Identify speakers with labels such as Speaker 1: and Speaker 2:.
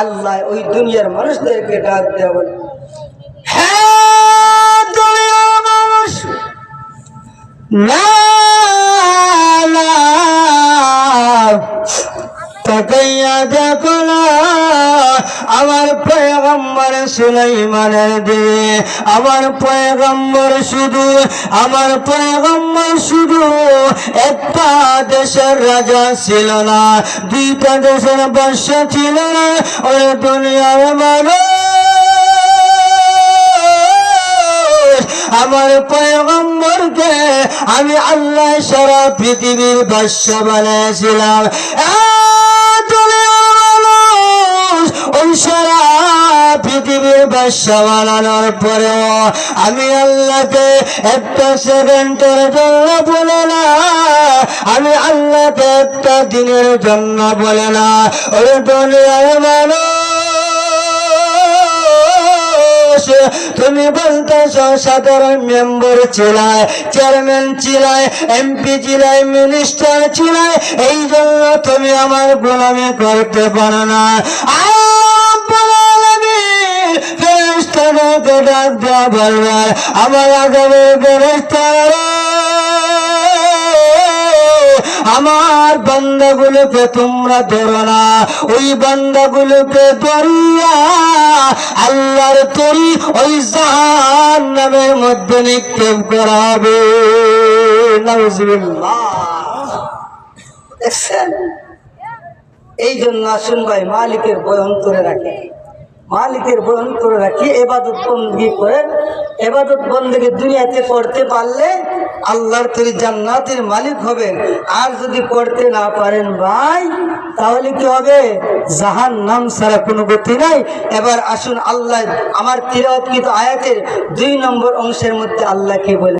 Speaker 1: আল্লাহ ওই দুনিয়ার মানুষদেরকে ডাক দেওয়া বলে। আমার পয়গম্বর সুলাইমানের দিকে, আমার পয়গম্বর শুধু, আমার পয়গম্বর শুধু একটা দেশের রাজা ছিল না দুইটা দেশের বর্ষ ছিল না ওই দুনিয়ার মানুষ। আমার পয়গম্বরকে আমি আল্লাহ সারা পৃথিবীর বাস্য বানিয়েছিলাম। বানানোর পরেও আমি আল্লাহকে একটা সেকেন্ডের জন্য বলে না। আমি আল্লাহকে একটা দিনের জন্য বলে না। ওই দুনিয়ার মানুষ, তুমি বলতেছ সাধারণ মেম্বার ছিলায় চেয়ারম্যান ছিলায় এমপি ছিলায় মিনিস্টার ছিলায় এই জন্য তুমি আমার গোলামি করতে পারো না। আমার ফেরেস্তারা আমার তোমরা ধরো না। ওই বান্দাগুলোকে ধরিয়া আল্লাহর তরি ওই জাহান নামের মধ্যে নিক্ষেপ করা হবে। এই জন্য আসুন ভাই মালিকের বয়ন করে রাখে মালিকের বয়ন করে রাখি, এবাদত বন্দী করে। এবাদত বন্দীকে দুনিয়াতে করতে পারলে আল্লাহর তৈরি জান্নাতের মালিক হবেন। আর যদি করতে না পারেন ভাই, তাহলে কি হবে? জাহান নাম ছাড়া কোনো গতি নাই। এবার আসুন আল্লাহ, আমার তিরাওয়াতকৃত আয়াতের দুই নম্বর অংশের মধ্যে আল্লাহকে বলে